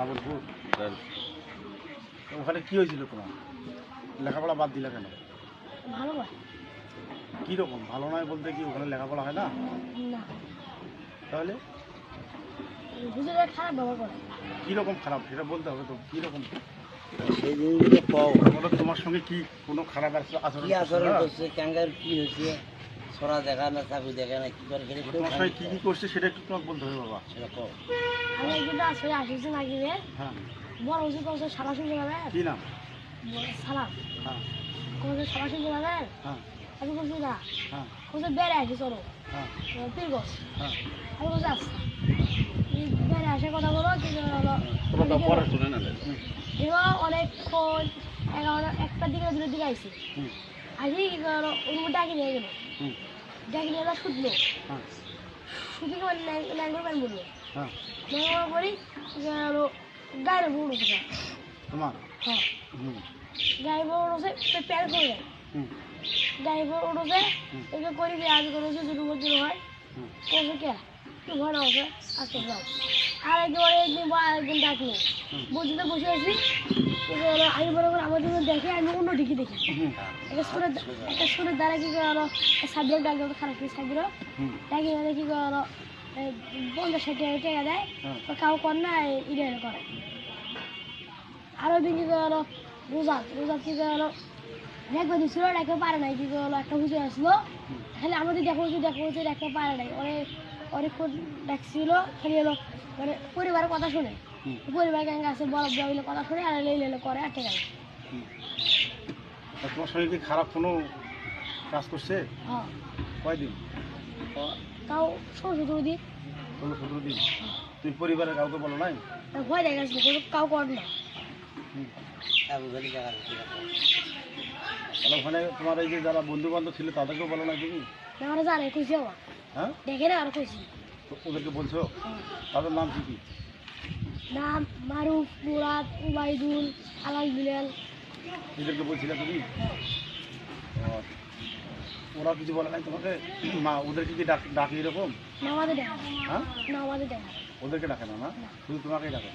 কাবুলপুর ওখানে কি হয়েছিল তোমার? লেখাপড়া বাদ দিলা কেন? ভালো না। কীরকম ভালো নয় বলতে কি ওখানে লেখাপড়া হয় না? তাহলে? হুজুরে খারাপ ব্যবহার করে। কীরকম খারাপ? সেটা বলতে হবে তো কীরকম সেই জিনিসগুলো পাও। বলো তোমার সঙ্গে কি কোনো খারাপ আচ- আচরণ কি আচরণ করছে ক্যাঙ্গার কি হয়েছে? ছড়া দেখা না চাকু দেখা না কি করে কেউ তোমার কি কি করছে সেটা একটু তোমাকে বলতে হবে বাবা। সেটা কও। আমি কিন্তু আসলে আসিছি নাকি রে? হ্যাঁ। বড় হুজুর কৌশল সারা শুনতে পাবে? কি নাম? সালাম হ্যাঁ। কৌশল সারা শুনতে পাবে? হ্যাঁ। আমি বলছি না। হ্যাঁ। কৌশল বেড়ে আসি চলো। হ্যাঁ। পীরগঞ্জ হ্যাঁ। আমি বলছি আসছি এই বেড়ে আসে কথা বলো কিন্তু হলো তোমাকে পরে শুনে না এবার অনেকক্ষণ এগারো একটা দিকে দুটোর দিকে আইসি হুম। আসি কি করো? ওর ডাকি নিয়ে গেলো। ডাকি নিয়ে গেলো শুধলো হ্যাঁ। শুধু কি মানে ল্যাঙ্গুয়েজ ম্যান বলল। হ্যাঁ। করি গেলো গাড়ি বড় উঠেছে তোমার? হ্যাঁ। গাড়ি বড় উঠেছে প্যার করে দেয় গাড়ি বড় উঠেছে। এগুলো করি দিয়ে আজ করেছে দুটো বছর হয়। কে? ভয় না আছে আজকে যাও আর একেবারে একদিন বা একদিন ডাকলো। হুম। বলছি তো বসে আছি। আমি মনে করি আমার জন্য দেখে আমি অন্য দিকে দেখি। একটা সুরের একটা সুরের দ্বারা কি করো সাবজেক্ট খারাপ কি করো পঞ্চাশ ষাট টাকা টাকা দেয় তো কাউ কর না ইডে করে। আরও দিন কি করো রোজাত রোজাত কি করো দেখবে দিছিল দেখতে পারে নাই কি করল একটা হুজুর আসলো। খালি আমাদের দেখো দেখো দেখতে পারে নাই। অনেক অনেকক্ষণ ডাকছিল খালি এলো মানে পরিবারের কথা শুনে। পরিবার গ্যাং আছে বড় বড় কথা শুনে আর লেলে করে হুম তা তোমার সঙ্গে খারাপ কোনো কাজ করছে? হ্যাঁ। কয়দিন? তাও ষোলো সতেরো দিন। ষোলো সতেরো দিন। তুমি পরিবারের কাউকে বলো নাই? ভয় দেখা গেছিল কোনো। তাহলে ওখানে তোমার এই যে যারা বন্ধু বান্ধব ছিল তাদেরকেও বলো না তুমি? না আমরা জানে খুশি আমার হ্যাঁ? দেখে না আর খুশি। ওদেরকে বলছো? হ্যাঁ। তাদের নাম কি কি? নাম মারুফ মুরাদ উবাইদুল আলাল বিলাল। এদেরকে বলছিলে তুমি? ওরা কিছু বলে নাই তোমাকে? মা ওদেরকে কি ডাক ডাকে এরকম? না আমাদের দেখা হ্যাঁ? না আমাদের দেখা ওদেরকে ডাকে না না। শুধু তোমাকেই ডাকে?